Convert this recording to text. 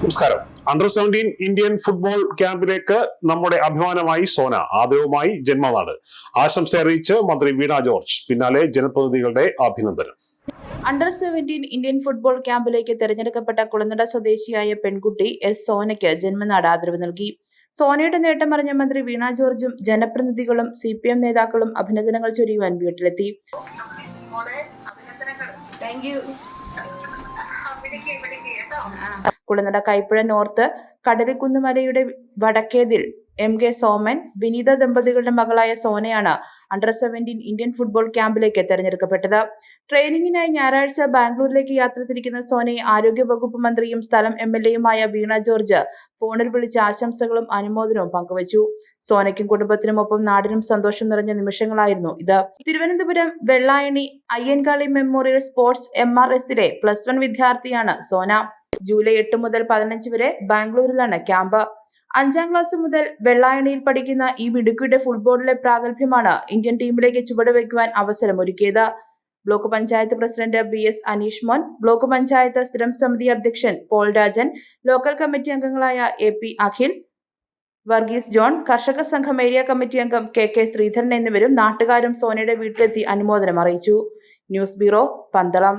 നമസ്കാരം. Under seventeen Indian football ക്യാമ്പിലേക്ക് നമ്മുടെ അഭിമാനമായി സോന ആദരവുമായി ജന്മനാട്. ആശംസ അറിയിച്ച് മന്ത്രി വീണ ജോർജ് പിന്നാലെ ജനപ്രതിനിധികളുടെ അഭിനന്ദനം. അണ്ടർ സെവന്റീൻ ഇന്ത്യൻ ഫുട്ബോൾ ക്യാമ്പിലേക്ക് തെരഞ്ഞെടുക്കപ്പെട്ട കുളനട സ്വദേശിയായ പെൺകുട്ടി എസ് സോനയ്ക്ക് ജന്മനാട് ആദരവ് നൽകി. സോനയുടെ നേട്ടം അറിഞ്ഞ മന്ത്രി വീണ ജോർജും ജനപ്രതിനിധികളും സി പി എം നേതാക്കളും അഭിനന്ദനങ്ങൾ ചൊരിയുവാൻ വീട്ടിലെത്തി. കുളനട കൈപ്പുഴ നോർത്ത് കടലിക്കുന്നുമലയുടെ വടക്കേതിൽ എം കെ സോമൻ വിനീത ദമ്പതികളുടെ മകളായ സോനയാണ് അണ്ടർ സെവന്റീൻ ഇന്ത്യൻ ഫുട്ബോൾ ക്യാമ്പിലേക്ക് തെരഞ്ഞെടുക്കപ്പെട്ടത്. ട്രെയിനിങ്ങിനായി ഞായറാഴ്ച ബാംഗ്ലൂരിലേക്ക് യാത്ര തിരിക്കുന്ന സോനയെ ആരോഗ്യവകുപ്പ് മന്ത്രിയും സ്ഥലം എം എൽ എയുമായ വീണ ജോർജ് ഫോണിൽ വിളിച്ച് ആശംസകളും അനുമോദനവും പങ്കുവച്ചു. സോനയ്ക്കും കുടുംബത്തിനുമൊപ്പം നാടിനും സന്തോഷം നിറഞ്ഞ നിമിഷങ്ങളായിരുന്നു ഇത്. Thiruvananthapuram Vellayani Ayyankali memorial sports M R എസിലെ പ്ലസ് വൺ വിദ്യാർത്ഥിയാണ് സോന. ജൂലൈ എട്ട് മുതൽ പതിനഞ്ച് വരെ ബാംഗ്ലൂരിലാണ് ക്യാമ്പ്. അഞ്ചാം ക്ലാസ് മുതൽ വെള്ളായണിയിൽ പഠിക്കുന്ന ഈ മിടുക്കിയുടെ ഫുട്ബോളിലെ പ്രാഗൽഭ്യമാണ് ഇന്ത്യൻ ടീമിലേക്ക് ചുവടുവെക്കുവാൻ അവസരമൊരുക്കിയത്. Block panchayat president B S Aneesh Mon block panchayat സ്ഥിരം സമിതി അധ്യക്ഷൻ പോൾ രാജൻ ലോക്കൽ കമ്മിറ്റി അംഗങ്ങളായ A P Akhil Varghese John കർഷക സംഘം ഏരിയ കമ്മിറ്റി അംഗം കെ കെ ശ്രീധരൻ എന്നിവരും നാട്ടുകാരും സോനയുടെ വീട്ടിലെത്തി അനുമോദനം അറിയിച്ചു. News bureau Pandalam.